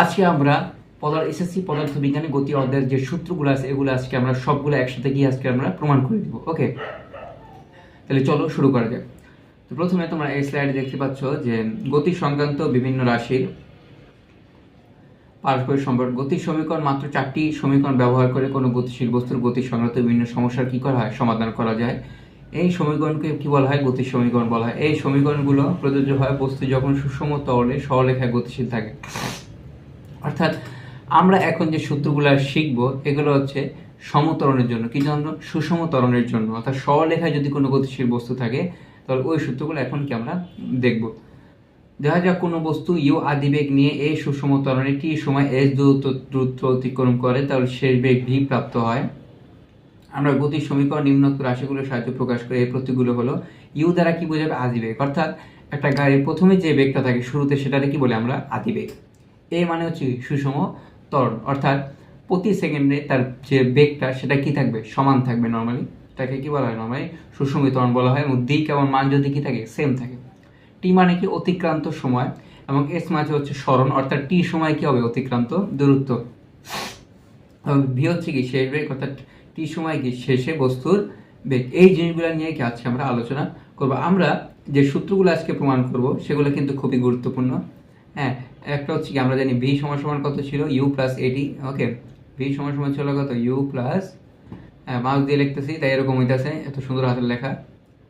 আজকে আমরা পদার্থ এসএসসি পদার্থ বিজ্ঞানে গতি অধ্যায়ের যে সূত্রগুলো আছে, এগুলো আজকে আমরা সবগুলো একসাথে গিয়ে আজকে আমরা প্রমাণ করে দিব, ওকে? তাহলে চলো শুরু করা যাক। তো প্রথমে তোমরা এই স্লাইডে দেখতে পাচ্ছ যে গতি সংক্রান্ত বিভিন্ন রাশির পারস্পরিক সম্পর্ক। গতির সমীকরণ মাত্র চারটি সমীকরণ ব্যবহার করে কোনো গতিশীল বস্তুর গতি সংক্রান্ত বিভিন্ন সমস্যার কি করা হয়, সমাধান করা যায়। এই সমীকরণকে কি বলা হয়? গতির সমীকরণ বলা হয়। এই সমীকরণগুলো প্রযোজ্য হয় বস্তু যখন সুষম তরলে সরলেখায় গতিশীল থাকে। অর্থাৎ আমরা এখন যে সূত্রগুলো শিখব, এগুলো হচ্ছে সমতরণের জন্য। কি জন্য? সুষম ত্বরণের জন্য। অর্থাৎ সরলেখায় যদি কোনো গতিশীল বস্তু থাকে, তাহলে ওই সূত্রগুলো এখন কি আমরা দেখব? দেখা যাক কোনো বস্তু ইউ আদিবেগ নিয়ে এই সুষম তরণে টি সময় এস দূরত্ব দূরত্ব অতিক্রম করে, তাহলে শেষ বেগ ভি প্রাপ্ত হয়। আমরা গতির সমীকরণ নিম্নোক্ত রাশিগুলোর সাহায্যে প্রকাশ করি এই প্রতীকগুলো হলো ইউ দ্বারা কি বোঝাবে আদিবেগ? অর্থাৎ একটা গাড়ির প্রথমে যে বেগটা থাকে শুরুতে, সেটাকে কি বলে আমরা আদিবেগ? এ মানে হচ্ছে সুষম ত্বরণ, অর্থাৎ প্রতি সেকেন্ডে তার যে বেগটা, সেটা কি থাকবে? সমান থাকবে নর্মালি তাকে কি বলা হয়? নর্মালি সুষম ত্বরণ বলা হয় এবং দিক এবং মান যদি কি থাকে সেম থাকে। টি মানে কি? অতিক্রান্ত সময় এবং এস মানে হচ্ছে স্মরণ, অর্থাৎ টি সময় কি হবে? অতিক্রান্ত দূরত্ব। ভি হচ্ছে কি? শেষ বেগ, অর্থাৎ টি সময় কি? শেষে বস্তুর বেগ। এই জিনিসগুলো নিয়ে কি আজকে আমরা আলোচনা করব। আমরা যে সূত্রগুলো আজকে প্রমাণ করব, সেগুলো কিন্তু খুবই গুরুত্বপূর্ণ। হ্যাঁ একটা হচ্ছে কি, আমরা জানি ভি সমান সমান কত ছিল? ইউ প্লাস এটি ওকে ভি সমান সমান ছিল কত? ইউ প্লাস মাউস দিয়ে লিখতেছি, তাই এরকম হইতেছে, এত সুন্দর হাতের লেখা।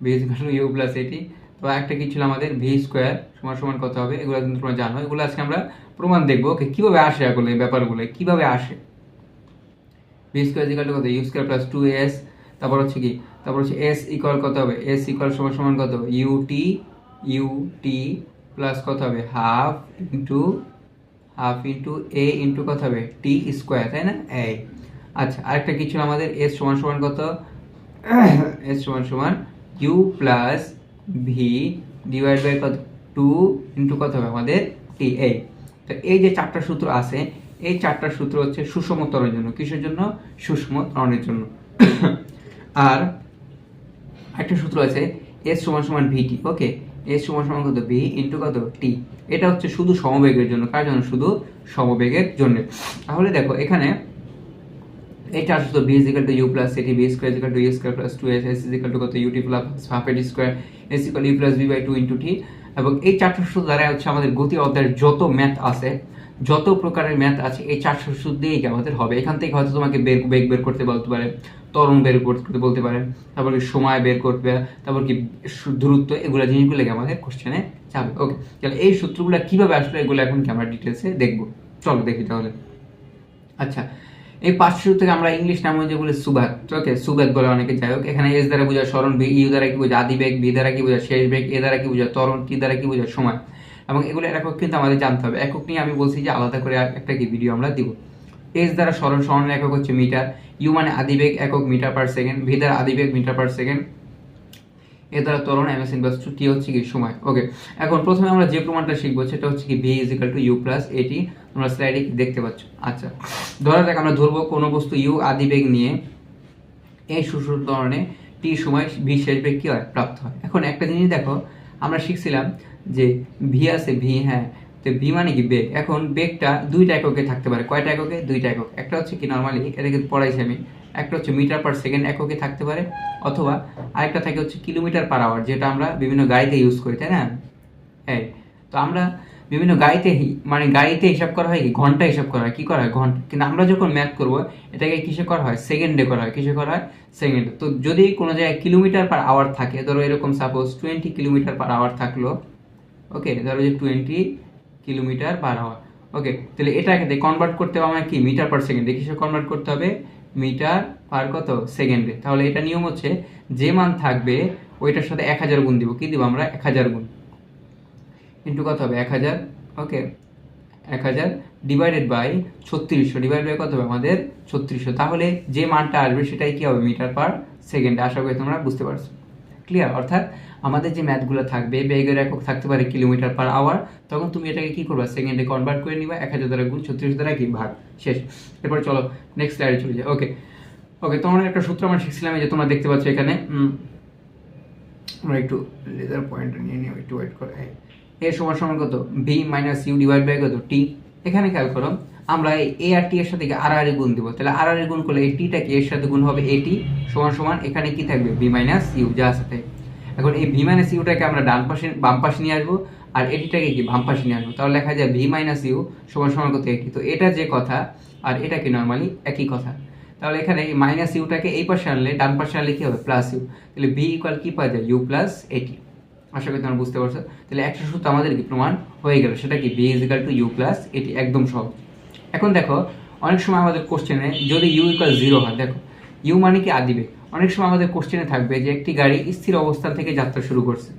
ভি ইউ প্লাস এটি তো একটা কি ছিল আমাদের? ভি স্কোয়ার সমান সমান কত হবে? এগুলো কিন্তু তোমরা জানো। এগুলো আজকে আমরা প্রমাণ দেখব ওকে কীভাবে আসে এগুলো এই ব্যাপারগুলো, কীভাবে আসে? ভি স্কোয়ার ইকাল কত? U square plus two S তারপর হচ্ছে কি? তারপর হচ্ছে এস ইকুয়াল কত হবে? এস ইকুয়াল সমান সমান কত? U T U T plus কত হবে? Half into half into A into কত হবে? টি স্কোয়ার তাই না? এ আচ্ছা আরেকটা কি ছিল আমাদের? এস সমান সমান কত? এস সমান সমান U plus V divide by কত? টু ইন্টু কত হবে আমাদের? টি এ তো এই যে চারটা সূত্র আছে, এই চারটা সূত্র হচ্ছে সুষম ত্বরণের জন্য। কিসের জন্য? সুষম ত্বরণের জন্য। আর একটা সূত্র আছে এস সমান সমান ভিটি ওকে এস সমান সমান কত? ভি ইন্টু কত? টি এটা হচ্ছে শুধু সমবেগের জন্য। কার জন্য? শুধু সমবেগের জন্য। তাহলে দেখো, এখানে চার সূত্র V equal to U plus A T V square equal to U square plus two S S equal to কত? U T plus half A T square S equal U plus V by two into T এবং এই চারটা সূত্র দ্বারা হচ্ছে আমাদের গতি অধ্যায়ের যত ম্যাথ আছে, যত প্রকারের ম্যাথ আছে, এই চারশো সূত্র দিয়েই আমাদের হবে? এখান থেকে হয়তো তোমাকে বেগ বের করতে বলতে পারে। ত্বরণ বের করতে বলতে পারে। তারপর কি সময় বের করবে, তারপর কি দূরত্ব, এগুলো জিনিসগুলো কি আমাদের কোশ্চেনে যাবে। ওকে তাহলে এই সূত্রগুলো কীভাবে আসলে, এগুলো এখন কি আমরা ডিটেলসে দেখব। চলো দেখি তাহলে। আচ্ছা এই পাঁচ সূত্র থেকে আমরা ইংলিশ নাম যে বলে সুবাদ ওকে সুবাদ বলে অনেকে, যাই হোক, এখানে এস দ্বারা বোঝা স্মরণ বি ইউ দ্বারা কি বোঝা আদি বেগ বি দ্বারা কি বোঝা শেষ বেগ এ দ্বারা কি বোঝায় ত্বরণ টি দ্বারা কি বোঝা সময়। এবং এগুলো একক কিন্তু আমাদের জানতে হবে। একক নিয়ে আমি বলছি যে আলাদা করে একটা কি ভিডিও আমরা দিব। এস দ্বারা স্মরণ স্মরণের একক হচ্ছে মিটার ইউ মানে আদিবেগ একক মিটার পার সেকেন্ড ভি দ্বারা আদিবেগ মিটার পার সেকেন্ড এ দ্বারা ত্বরণ এম এস ইনভার্স টু হচ্ছে কি সময় ওকে এখন প্রথমে আমরা যে প্রমাণটা শিখব সেটা হচ্ছে কি V equal to U plus A T তোমরা স্লাইডে দেখতে পাচ্ছ? আচ্ছা ধরা যাক আমরা ধরবো কোনো বস্তু ইউ আদিবেগ নিয়ে এই সুসুর ত্বরণে টি সময় ভি শেষ বেগ কি হয়? প্রাপ্ত হয়। এখন একটা জিনিস দেখো, আমরা শিখছিলাম যে ভি আছে ভি হ্যাঁ তো ভি মানে কি বেগ এখন বেগটা দুইটা এককে থাকতে পারে। কয়টা এককে? দুইটা একক। একটা হচ্ছে কি নর্মালি এটা কিন্তু পড়াইছি আমি। একটা হচ্ছে মিটার পার সেকেন্ড এককে থাকতে পারে। অথবা আরেকটা থাকে হচ্ছে কিলোমিটার পার আওয়ার যেটা আমরা বিভিন্ন গাড়িতে ইউজ করি, তাই না? হ্যাঁ তো আমরা বিভিন্ন গাড়িতে মানে গাড়িতে হিসাব করা হয় কি? ঘণ্টা হিসাব করা হয়। কী করা হয়? ঘণ্টা। কিন্তু আমরা যখন ম্যাথ করব, এটাকে কিসে করা হয়? সেকেন্ডে করা হয়। কিসে করা হয়? সেকেন্ডে তো যদি কোনো জায়গায় কিলোমিটার পার আওয়ার থাকে, ধরো এরকম suppose twenty kilometre per hour থাকল ওকে ধরো যে twenty kilometre per hour okay তাহলে এটাকে কনভার্ট করতে হবে আমার কি? মিটার পার সেকেন্ডে কিসে কনভার্ট করতে হবে মিটার পার কত? সেকেন্ডে তাহলে এটা নিয়ম হচ্ছে যে মান থাকবে ওইটার সাথে এক হাজার গুণ দিব। কি দিব আমরা? এক হাজার গুণ। ইন্টু কত হবে? এক হাজার। ওকে এক হাজার ডিভাইডেড বাই ছত্রিশশো। ডিভাইড বাই কত হবে? আমাদের ছত্রিশশো। তাহলে যে মানটা আসবে সেটাই কি হবে? মিটার পার সেকেন্ডে আশা করি তোমরা বুঝতে পারছ। ক্লিয়ার অর্থাৎ আমাদের যে ম্যাথগুলো থাকবে, বেগের একক থাকতে পারে কিলোমিটার পার আওয়ার তখন তুমি এটাকে কি করবা? সেকেন্ডে কনভার্ট করে নিবা এক হাজার দ্বারা গুণ ছত্রিশ দ্বারা কি ভাগ? শেষ। এরপর চলো নেক্সট স্লাইডে চলে যাই। ওকে ওকে তোমার একটা সূত্র আমরা শিখছিলাম যে তোমরা দেখতে পাচ্ছ এখানে। আমরা একটু লেজার পয়েন্ট নিয়ে নিয়ে একটু ওয়েট করে এ সমান সমান কত? V minus U divide by কত? টি এখানে খেয়াল করো আমরা এই এ আর টি এর সাথে আর আর গুণ দিব। তাহলে আর আর গুণ করলে এই টিটা কি? এর সাথে গুণ হবে এটি সমান সমান এখানে কি থাকবে? বি মাইনাস ইউ যা আছে এখন এই ভি মাইনাস ইউটাকে আমরা ডান পাশে, বাম পাশে নিয়ে আসব, আর এটিটাকে কি? বাম পাশে নিয়ে আসব। তাহলে লেখা যায় ভি মাইনাস ইউ সমান সমান কত এটি তো এটা যে কথা, আর এটা কি নর্মালি একই কথা। তাহলে এখানে এই মাইনাস ইউটাকে এই পাশে আনলে, ডান পাশে আনলে কি হবে? প্লাস ইউ তাহলে ভি ইকুয়াল কি পাওয়া যায়? ইউ প্লাস এটি আশা করি তোমরা বুঝতে পারছ। তাহলে একটা সূত্র আমাদের কি প্রমাণ হয়ে গেল? সেটা কি? V is equal to U plus A T একদম সহজ। এখন দেখো, অনেক সময় আমাদের কোশ্চেনে যদি ইউ ইকুয়াল জিরো হয়, দেখো ইউ মানে কি আদিবে অনেক সময় আমাদের কোশ্চেনে থাকবে যে একটি গাড়ি স্থির অবস্থান থেকে যাত্রা শুরু করছে।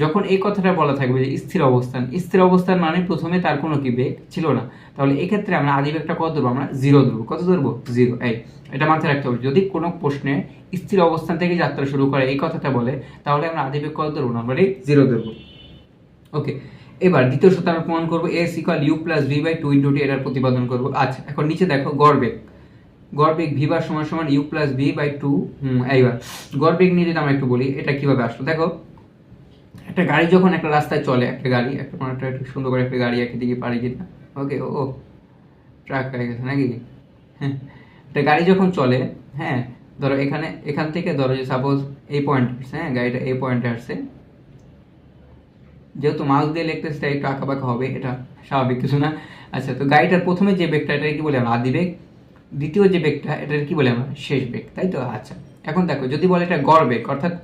যখন এই কথাটা বলা থাকবে যে স্থির অবস্থান স্থির অবস্থান মানে প্রথমে তার কোনো কি বেগ ছিল না। তাহলে এক্ষেত্রে আমরা আদি বেগটা কত ধরবো, আমরা জিরো ধরবো। কত ধরবো? জিরো এই, এটা মাথায় রাখতে হবে। যদি কোনো প্রশ্নে স্থির অবস্থান থেকে যাত্রা শুরু করে, এই কথাটা বলে, তাহলে আমরা আদি বেগ কত ধরবো নর্মালি জিরো ধরবো। ওকে এবার দ্বিতীয় সূত্র আমরা প্রমাণ করব S equal U plus V by two into T এটার প্রতিপাদন করব। আচ্ছা এখন নিচে দেখো গড় বেগ গড় বেগ ভি বার সমান সমান U plus V by two এইবার। গড় বেগ নিয়ে যদি আমরা একটু বলি, এটা কীভাবে আসলো? দেখো, একটা গাড়ি যখন একটা রাস্তায় চলে, একটা গাড়ি, একটা কোনো একটা সুন্দর করে একটা গাড়ি একদিকে পারি কিনা ওকে ও ট্রাক হয়ে গেছে নাকি? হ্যাঁ একটা গাড়ি যখন চলে হ্যাঁ ধরো এখানে, এখান থেকে ধরো যে সাপোজ এই পয়েন্ট হ্যাঁ গাড়িটা এই পয়েন্টে আসছে যেহেতু মাউস দিয়ে লিখতেছে তাই একটু আঁকাবাঁকা হবে, এটা স্বাভাবিক কিছু না। আচ্ছা তো গাড়িটার প্রথমে যে বেগটা এটা কি বলে আমরা? আদি বেগ? দ্বিতীয় যে বেগটা এটার কি বলে আমরা? শেষ বেগ, তাই তো? আচ্ছা এখন দেখো, যদি বলে এটা গড় বেগ, অর্থাৎ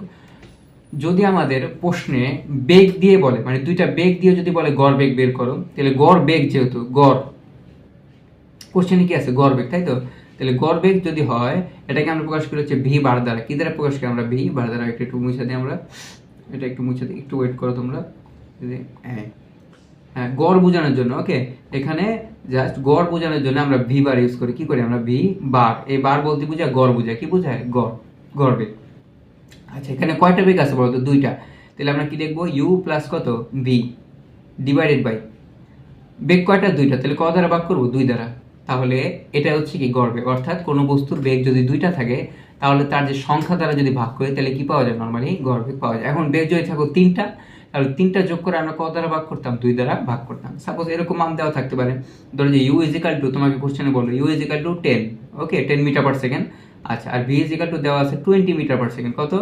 যদি আমাদের প্রশ্নে বেগ দিয়ে বলে মানে দুইটা বেগ দিয়ে যদি বলে গড় বেগ বের করো, তাহলে গড় বেগ যেহেতু, গড় কোশ্চেনে কি আছে? গড় বেগ, তাই তো? তাহলে গড় বেগ যদি হয়, এটাকে আমরা প্রকাশ করি হচ্ছে ভি বার দ্বারা। কি দ্বারা প্রকাশ করি আমরা? ভি বার দ্বারা একটু একটু মুছে দিই আমরা। এটা একটু মুছে দিই, একটু ওয়েট করো তোমরা। গড় বোঝানোর জন্য ওকে এখানে জাস্ট গড় বোঝানোর জন্য আমরা ভি বার ইউজ করি। কি করি আমরা? ভি বার এই বার বলতে বোঝায় গড় বোঝায়। কি বোঝায়? গড়। গড় বেগ। আচ্ছা এখানে কয়টা বেগ আছে বলতো? দুইটা। তাহলে আমরা কি দেখব? ইউ প্লাস কত? ভি ডিভাইডেড বাই বেগ কয়টা? দুইটা। তাহলে কত দ্বারা ভাগ করব? দুই দ্বারা। তাহলে এটা হচ্ছে কি গড় বেগ? অর্থাৎ কোনো বস্তুর বেগ যদি দুইটা থাকে, তাহলে তার যে সংখ্যা দ্বারা যদি ভাগ করে, তাহলে কি পাওয়া যায়? নর্মালি গড় বেগ পাওয়া যায়। এখন বেগ যদি থাকো তিনটা তাহলে তিনটা যোগ করে আমরা কত দ্বারা ভাগ করতাম? দুই দ্বারা ভাগ করতাম। সাপোজ এরকম মান দেওয়া থাকতে পারে। ধরো যে ইউ ইজিক্যাল টু তোমাকে কোশ্চেনে বলল u equal to ten okay ten metre per second আচ্ছা আর ভি ইজিক্যাল টু দেওয়া আছে টোয়েন্টি মিটার পার সেকেন্ড কত?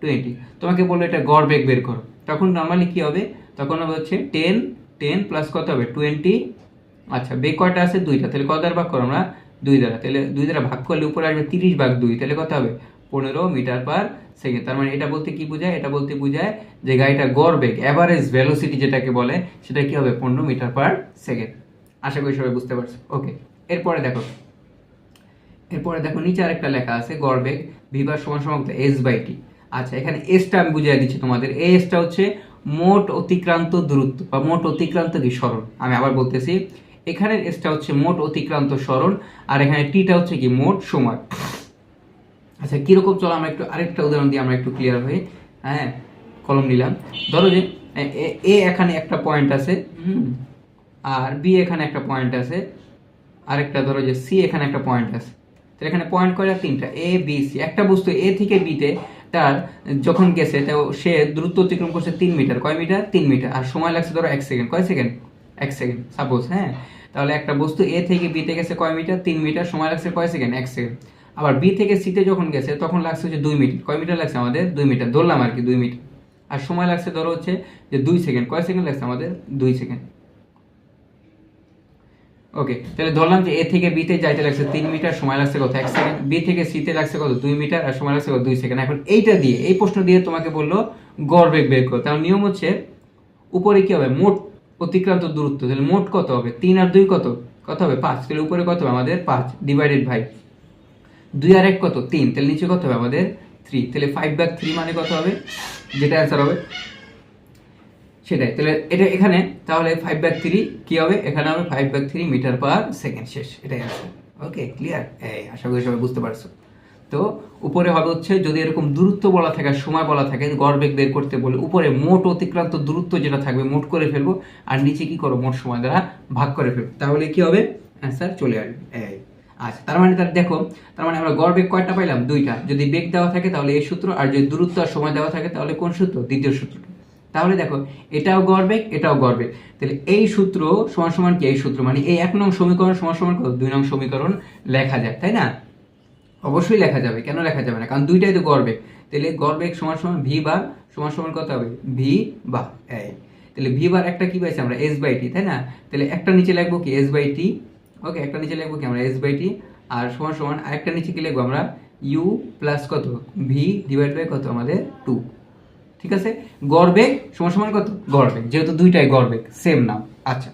টোয়েন্টি তোমাকে বলল এটা গড় বেগ বের করো। তখন নর্মালি কি হবে? তখন হবে হচ্ছে টেন টেন প্লাস কত হবে? টোয়েন্টি আচ্ছা বেগ কয়টা আছে? দুইটা। তাহলে কত দ্বারা ভাগ করো আমরা? দুই দ্বারা। তাহলে দুই দ্বারা ভাগ করলে উপরে আসবে তিরিশ ভাগ দুই। তাহলে কত হবে? পনেরো মিটার পার সেকেন্ড। তার মানে এটা বলতে কি বোঝায়? এটা বলতে বোঝায় যে গাড়িটা গড় বেগ অ্যাভারেজ ভেলোসিটি যেটাকে বলে, সেটা কি হবে? পনেরো মিটার পার সেকেন্ড। আশা করি সবাই বুঝতে পারছ। ওকে, এরপরে দেখো। এরপরে দেখো, নিচে আরেকটা লেখা আছে, গড় বেগ ভিভার সমান সমান এস বাই টি আচ্ছা এখানে এসটা আমি বুঝিয়ে দিচ্ছি তোমাদের। এই এসটা হচ্ছে মোট অতিক্রান্ত দূরত্ব, বা মোট অতিক্রান্ত কি? সরণ। আমি আবার বলতেছি, এখানের এসটা হচ্ছে মোট অতিক্রান্ত সরণ, আর এখানে টিটা হচ্ছে কি? মোট সময়। আচ্ছা কীরকম? চলো আমরা একটু আরেকটা উদাহরণ দিয়ে আমরা একটু ক্লিয়ার হই। হ্যাঁ কলম নিলাম। ধরো যে এ- এখানে একটা পয়েন্ট আছে হুম? আর বি এখানে একটা পয়েন্ট আছে আরেকটা ধরো যে সি এখানে একটা পয়েন্ট আছে। তো এখানে পয়েন্ট কয়টা? তিনটা। A B C. একটা বস্তু এ থেকে বিতে তার যখন গেছে তো সে দ্রুত অতিক্রম করছে তিন মিটার। কয় মিটার? তিন মিটার। আর সময় লাগছে ধরো এক সেকেন্ড। কয় সেকেন্ড? এক সেকেন্ড। সাপোজ হ্যাঁ? তাহলে একটা বস্তু এ থেকে বিতে গেছে কয় মিটার? তিন মিটার। সময় লাগছে কয় সেকেন্ড? এক সেকেন্ড। আবার বি থেকে সিতে যখন গেছে, তখন লাগছে হচ্ছে দুই মিটার। কয় মিটার লাগছে আমাদের? দুই মিটার। ধরলাম আর কি, দুই মিটার। আর সময় লাগছে ধরো হচ্ছে যে দুই সেকেন্ড। কয় সেকেন্ড লাগছে আমাদের? দুই সেকেন্ড। ওকে তাহলে ধরলাম যে এ থেকে বিতে যাইতে লাগছে তিন মিটার, সময় লাগছে কত? এক সেকেন্ড। বি থেকে সিতে লাগছে কত? দুই মিটার, আর সময় লাগছে কত? দুই সেকেন্ড। এখন এইটা দিয়ে, এই প্রশ্ন দিয়ে তোমাকে বলল গড় বেগ বের করো তার নিয়ম হচ্ছে উপরে কি হবে? মোট অতিক্রান্ত দূরত্ব। তাহলে মোট কত হবে? তিন আর দুই কত? কত হবে? পাঁচ। তাহলে উপরে কত হবে? আমাদের পাঁচ। ডিভাইডেড ভাই দুই আর এক কত? তিন। তাহলে নিচে কত হবে আমাদের? থ্রি তাহলে ফাইভ বাই থ্রি মানে কত হবে? যেটা অ্যান্সার হবে। সেটাই। তাহলে এটা এখানে, তাহলে ফাইভ বাই থ্রি কি হবে? এখানে হবে five by three metre per second শেষ। এটাই আছে ওকে ক্লিয়ার এই, আশা করি সবাই বুঝতে পারছ। তো উপরে হবে হচ্ছে, যদি এরকম দূরত্ব বলা থাকে, সময় বলা থাকে গড় বেগ বের করতে বলে, উপরে মোট অতিক্রান্ত দূরত্ব যেটা থাকবে, মোট করে ফেলব, আর নিচে কি করো মোট সময় দ্বারা ভাগ করে ফেলব। তাহলে কি হবে? অ্যান্সার চলে আসবে। এই আচ্ছা তার মানে তার দেখো, তার মানে আমরা গড় বেগ কয়টা পাইলাম? দুইটা। যদি বেগ দেওয়া থাকে তাহলে এই সূত্র, আর যদি দূরত্ব আর সময় দেওয়া থাকে তাহলে কোন সূত্র? দ্বিতীয় সূত্র। তাহলে দেখো, এটাও গড়বেগ এটাও গড়বেগ তাহলে এই সূত্র সমান সমান কি? এই সূত্র মানে এই এক নং সমীকরণ সমান সমান কত? দুই নং সমীকরণ লেখা যায় তাই না? অবশ্যই লেখা যাবে, কেন লেখা যাবে না? কারণ দুইটাই তো গড়বেগ তাহলে গড়বেগ সমান সমান ভি বার সমান সমান কত হবে? ভি বা এই তাহলে ভি বার একটা কি পাইছি আমরা? এস বাই টি তাই না? তাহলে একটা নিচে লিখব কি? এস বাই টি ওকে একটা নিচে লিখব কি আমরা? এস বাই টি আর সমান সমান আরেকটা নিচে কি লিখব আমরা? ইউ প্লাস কত? ভি ডিভাইড বাই কত আমাদের? টু ঠিক আছে? গড়বেগ সমান সমান কত? গড়বেগ যেহেতু দুইটাই গড়বেগ সেম নাম আচ্ছা।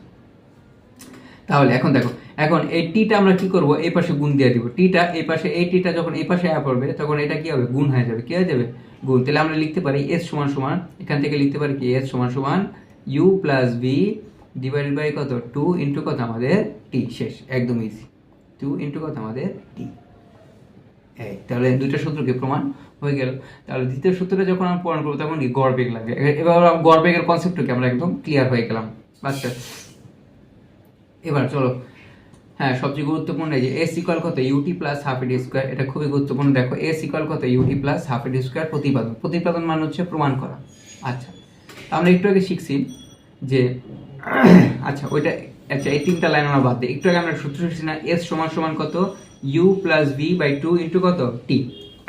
তাহলে এখন দেখো, এখন এই টিটা আমরা কি করব? এই পাশে গুণ দিয়ে দিব। টিটা এই পাশে, এই টিটা যখন এই পাশে আয়া পড়বে, তখন এটা কি হবে? গুণ হয়ে যাবে। কি হয়ে যাবে? গুণ। তাহলে আমরা লিখতে পারি এস সমান সমান, এখান থেকে লিখতে পারি কি? এস সমান সমান u plus b divided by কত? টু ইন্টু কত আমাদের টি শেষ, একদম ইজি টু ইন্টু কত আমাদের টি এই, তাহলে দুইটা সূত্রকে প্রমাণ হয়ে গেল। তাহলে দ্বিতীয় সূত্রটা যখন আমরা প্রমাণ করব, তখন কি গড় বেগ লাগবে এবার গড় বেগের কনসেপ্টকে আমরা একদম ক্লিয়ার হয়ে গেলাম। আচ্ছা। এবার চলো। হ্যাঁ সবচেয়ে গুরুত্বপূর্ণ এই যে এস ইকুয়াল কত? U t plus half a t square এটা খুবই গুরুত্বপূর্ণ। দেখো এস ইকুয়াল কত? U t plus half a t square প্রতিপাদন। প্রতিপাদন মানে হচ্ছে প্রমাণ করা। আচ্ছা। আমরা একটু আগে শিখছি যে আচ্ছা ওইটা আচ্ছা এই তিনটা লাইন আমরা বাদ দিই। একটু আগে আমরা সূত্র শিখছি না এস সমান সমান কত? U plus v by two into কত? টি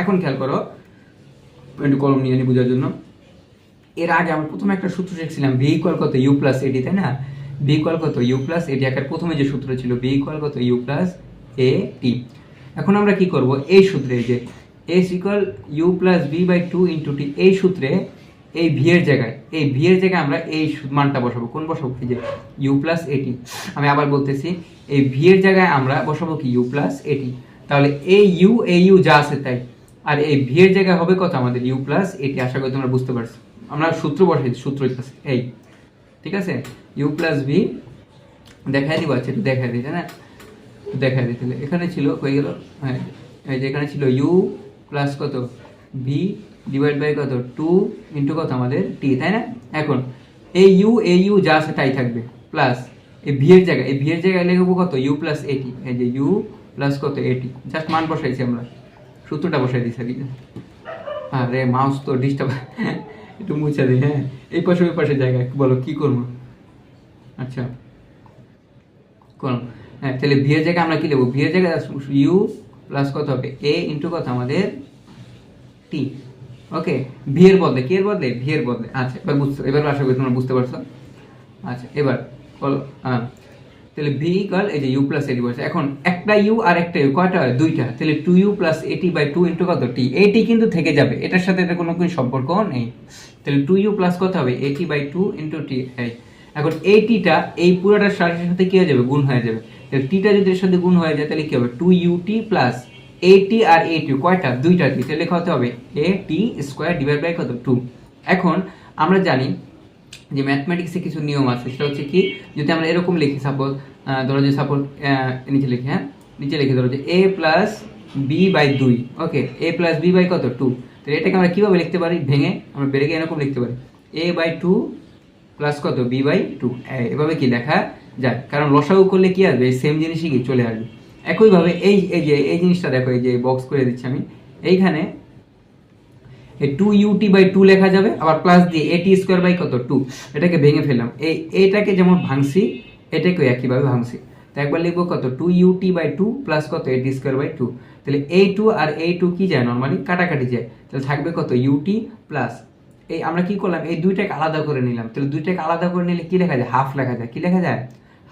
এখন খেয়াল করো, একটু কলম নিয়ে নিই বোঝার জন্য। এর আগে আমরা প্রথমে একটা সূত্র শিখছিলাম ভি ইকুয়াল কত? ইউ প্লাস এটি তাই না? ভি ইকুয়াল কত? ইউ প্লাস এটি একের প্রথমে যে সূত্র ছিল ভি ইকুয়াল কত? ইউ প্লাস এ টি এখন আমরা কি করব? এই সূত্রে যে s equal u plus v by two into t এই সূত্রে এই ভি এর জায়গায়, এই ভি এর জায়গায় আমরা এই মানটা বসাবো। কোন বসাবো? কি যে ইউ প্লাস এটি আমি আবার বলতেছি, এই ভি এর জায়গায় আমরা বসাবো কি? ইউ প্লাস এটি তাহলে এই ইউ এই ইউ যা আছে তাই। আর এই ভি এর জায়গায় হবে কত আমাদের? ইউ প্লাস এটি আশা করি তোমরা বুঝতে পারছ। আমরা সূত্র বসাই, সূত্র এই, ঠিক আছে? ইউ প্লাস ভি দেখাই দিব। আচ্ছা একটু দেখাই দিই না? দেখাই তাহলে। এখানে ছিল হয়ে গেল? হ্যাঁ এই যে এখানে ছিল ইউ প্লাস কত? ভি ডিভাইড বাই কত? টু ইন্টু কত আমাদের? টি তাই না? এখন, এই ইউ এ ইউ যা আছে তাই থাকবে। প্লাস এই ভি এর জায়গায়, এই ভি এর জায়গায় লিখব কত? ইউ প্লাস এটি এই যে ইউ প্লাস কত? এটি জাস্ট মান বসাইছি আমরা। সূত্রটা বসাই স্যার আরে মাউস তো ডিস্টার্ব একটু মুছে দিই হ্যাঁ। এই পাশে, ওই পাশে জায়গায় বলো, কি করব? আচ্ছা। করুন হ্যাঁ তাহলে ভি এর জায়গায় আমরা কি দেবো ভি এর জায়গায় ইউ প্লাস কত হবে? এ ইন্টু কত? আমাদের টি ওকে ভি এর বদলে, কি এর বদলে? ভি এর বদলে। আচ্ছা এবার বুঝতে, এবার আশা করি তোমরা বুঝতে পারছ। আচ্ছা এবার হ্যাঁ তাহলে ভি ইকাল এই যে ইউ প্লাস এটি বলছে। এখন একটা ইউ আর একটা ইউ কয়টা হয়? দুইটা। তাহলে two u plus a t by two into কত? টি এটি কিন্তু থেকে যাবে। এটার সাথে এটা কোনো কোনো সম্পর্ক নেই। তাহলে টু ইউ প্লাস কত হবে? এটি বাই টু ইন্টু টি এখন এই টিটা এই পুরোটার সাথে সাথে কি হয়ে যাবে? গুণ হয়ে যাবে। তাহলে টিটা যদি এর সাথে গুণ হয়ে যায়, তাহলে কি হবে? টু ইউ টি প্লাস এটি আর এ টি কয়টা? দুইটা টি তাহলে হতে হবে। A t square divide by কত? টু এখন আমরা জানি যে ম্যাথমেটিক্সে কিছু নিয়ম আছে। সেটা হচ্ছে কি, যদি আমরা এরকম লিখি সাপোজ ধরো যে সাপোজ নিচে লিখি হ্যাঁ? নিচে লিখে ধরো যে এ প্লাস বি বাই দুই। Okay a plus b by কত? টু তো এটাকে আমরা কীভাবে লিখতে পারি? ভেঙে আমরা বেড়ে গিয়ে এরকম লিখতে পারি। এ বাই টু প্লাস কত? বি বাই টু এভাবে কি লেখা যায়? কারণ লসাগু করলে কি আসবে? সেম জিনিসই কি চলে আসবে। একইভাবে এই এই যে, এই জিনিসটা দেখো, এই যে বক্স করে দিচ্ছি আমি। এইখানে এই টু ইউটি বাই টু লেখা যাবে, আবার প্লাস দিয়ে এটি স্কোয়ার বাই কত? টু এটাকে ভেঙে ফেললাম। এই, এটাকে যেমন ভাঙছি এটাকে একইভাবে ভাঙছি। তো একবার লিখব কত? Two u t by two plus কত? এটি স্কোয়ার বাই টু তাহলে এই টু আর এই টু কি যায় নর্মালি কাটাকাটি যায়। তাহলে থাকবে কত? ইউটি প্লাস এই আমরা কি করলাম? এই দুইটাকে আলাদা করে নিলাম। তাহলে দুইটাকে আলাদা করে নিলে কি লেখা যায়? হাফ লেখা যায়। কি লেখা যায়?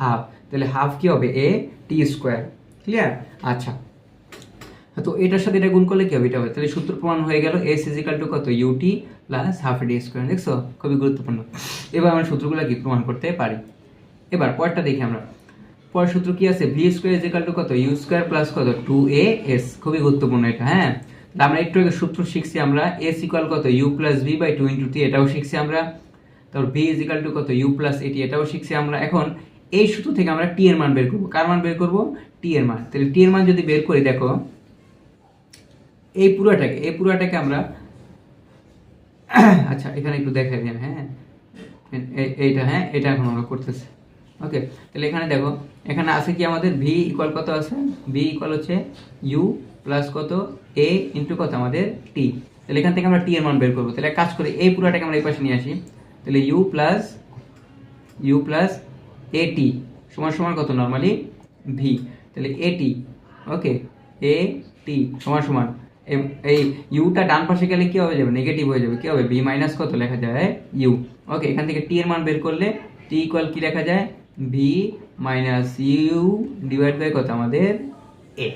হাফ তাহলে হাফ কি হবে? এ টি স্কোয়ার ক্লিয়ার আচ্ছা। তো এটার সাথে এটা গুণ করলে কি হবে? এটা হবে। তাহলে সূত্র প্রমাণ হয়ে গেল এস ইজিক্যাল টু কত? U t plus half d square দেখছ? খুবই গুরুত্বপূর্ণ। এবার আমরা সূত্রগুলো কি প্রমাণ করতে পারি? এবার পরেরটা দেখি আমরা। পরের সূত্র কি আছে? ভি স্কোয়ার ইজিক্যাল টু কত? ইউ স্কোয়ার প্লাস কত? টু এ এস খুবই গুরুত্বপূর্ণ এটা হ্যাঁ? আমরা একটু আগে সূত্র শিখছি আমরা। এস ইকুয়াল কত? U plus v by two into t এটাও শিখছি আমরা। তারপর ভি ইজিক্যাল টু কত? ইউ প্লাস এটি এটাও শিখছি আমরা। এখন এই সূত্র থেকে আমরা টি এর মান বের করব। কার মান বের করব? টি এর মান। তাহলে টি এর মান যদি বের করি, দেখো, এই পুরোটাকে এই পুরোটাকে আমরা আচ্ছা এখানে একটু দেখাই দিন হ্যাঁ? এই- এইটা হ্যাঁ? এটা এখন আমরা করতেছি। ওকে, তাহলে এখানে দেখো, এখানে আছে কি আমাদের? ভি ইকুয়াল কত আছে? ভি ইকুয়াল হচ্ছে ইউ প্লাস কত? এ ইন্টু কত? আমাদের টি তাহলে এখান থেকে আমরা টি এর মান বের করব। তাহলে কাজ করে, এই পুরোটাকে আমরা এই পাশে নিয়ে আসি। তাহলে u plus u plus a t সমান সমান কত? নর্মালি ভি তাহলে এটি ওকে এ টি সমান সমান। এই ইউটা ডান পাশে গেলে কি হয়ে যাবে? নেগেটিভ হয়ে যাবে। কী হবে? বি মাইনাস কত লেখা যায়? ইউ ওকে এখান থেকে টি এর মান বের করলে টি ইকুয়াল কী লেখা যায়? V minus u divide by কত? আমাদের এ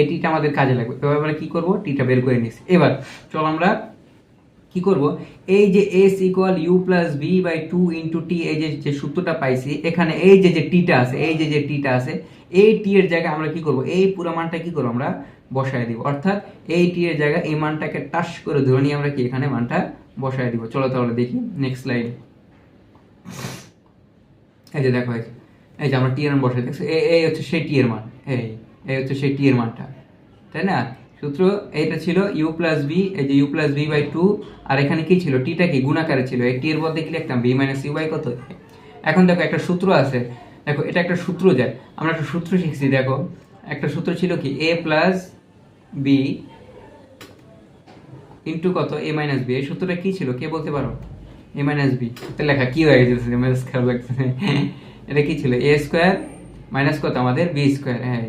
এ টিটা আমাদের কাজে লাগবে। এবার আমরা কী করব? টিটা বের করে নিচ্ছি। এবার চল আমরা কি করব? এই যে s equal u plus b by two into t এই যে সূত্রটা পাইছি, এখানে এই যে যে টিটা আছে, এই যে যে টিটা আছে এই টি এর জায়গায় আমরা কি করব? এই পুরো মানটা কি করব আমরা? বসায় দিব। অর্থাৎ এই টি এর জায়গায় এই মানটাকে টাস করে ধরে নিয়ে আমরা কি এখানে মানটা বসায় দিব। চলো তাহলে দেখি নেক্সট স্লাইড এই যে দেখো, এই যে- আমরা টি এর মান বসাই, দেখছ? এই হচ্ছে সেই টি এর মান। এই এই হচ্ছে সেই টি এর মানটা। তাই না? সূত্র এইটা ছিল ইউ প্লাস বি এই যে u plus b by two আর এখানে কি ছিল? টিটা কি? গুণাকারে ছিল। এই টি এর বলতে কি লিখতাম বি মাইনাস ইউ বাই কত? এখন দেখো একটা সূত্র আছে। দেখো, এটা একটা সূত্র যায়। আমরা একটা সূত্র শিখছি, দেখো। একটা সূত্র ছিল কি? এ প্লাস বি ইন্টু কত? এ মাইনাস বি এই সূত্রটা কি ছিল? কে বলতে পারো? এ মাইনাস বি লেখা কি হয়ে গেছে? মেজাজ খারাপ লাগছে এটা কি ছিল? এ স্কোয়ার মাইনাস কত? আমাদের বি স্কোয়ার হ্যাঁ।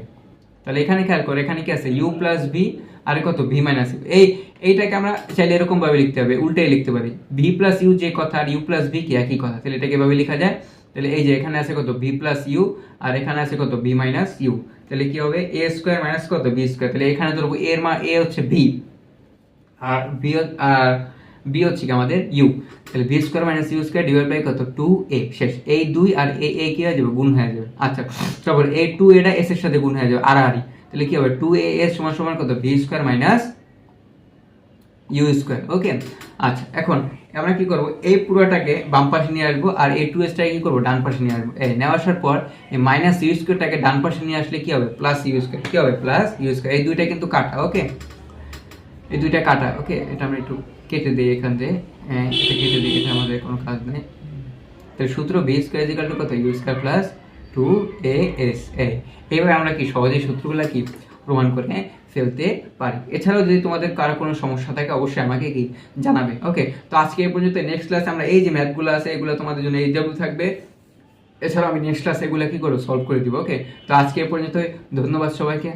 তাহলে এখানে খেয়াল করো, এখানে কি আছে? ইউ প্লাস বি আর কত? ভি মাইনাস এই, এইটাকে আমরা চাইলে এরকম ভাবে লিখতে হবে, উল্টাই লিখতে পারি। ভি প্লাস ইউ যে কথা আর ইউ প্লাস বি কি? একই কথা। তাহলে এটাকে এভাবে লেখা যায়। তাহলে এই যে এখানে আছে কত? ভি প্লাস ইউ আর এখানে আছে কত? ভি মাইনাস ইউ তাহলে কি হবে? এ স্কোয়ার মাইনাস কত? বি স্কোয়ার তাহলে এখানে ধরবো এর মা এ হচ্ছে ভি আর বি আর বি হচ্ছে কি আমাদের ইউ তাহলে b square minus u square divide by কত? টু এ শেষ। এই দুই আর এ এ কি হয়ে যাবে? গুণ হয়ে যাবে। আচ্ছা তারপর এই টু এটা এস এর সাথে গুণ হয়ে যাবে। আর আড়াআড়ি। তাহলে কি হবে? টু এ এস সমান সমান কত? B square minus u square okay আচ্ছা এখন আমরা কি করব? এই পুরোটাকে বাম পাশে নিয়ে আসব আর এই টু এসটাকে কি করব? ডান পাশে নিয়ে আসব। এই নেওয়া আসার পর এই মাইনাস ইউ স্কোয়ারটাকে ডান পাশে নিয়ে আসলে কি হবে? প্লাস ইউ স্কোয়ার কি হবে? প্লাস ইউ স্কোয়ার এই দুইটা কিন্তু কাটা ওকে এই দুইটা কাটা ওকে এটা আমরা একটু কেটে দিই এখান থেকে হ্যাঁ, এটা কেটে দিই এটা আমাদের কোনো কাজ নেই। তো সূত্র বি স্কোয়ার ইজিক্যাল টু কত? U square plus two a s a এইভাবে আমরা কি সহজেই সূত্রগুলো কি প্রমাণ করে ফেলতে পারি। এছাড়াও যদি তোমাদের কারও কোনো সমস্যা থাকে, অবশ্যই আমাকে কি জানাবে। ওকে তো আজকে এই পর্যন্ত নেক্সট ক্লাসে আমরা এই যে ম্যাথগুলো আছে, এগুলো তোমাদের জন্য এই ডাব্লিউ থাকবে। এছাড়াও আমি নেক্সট ক্লাসে এগুলো কী করে সলভ করে দিব? ওকে তো আজকে এই পর্যন্ত ধন্যবাদ সবাইকে।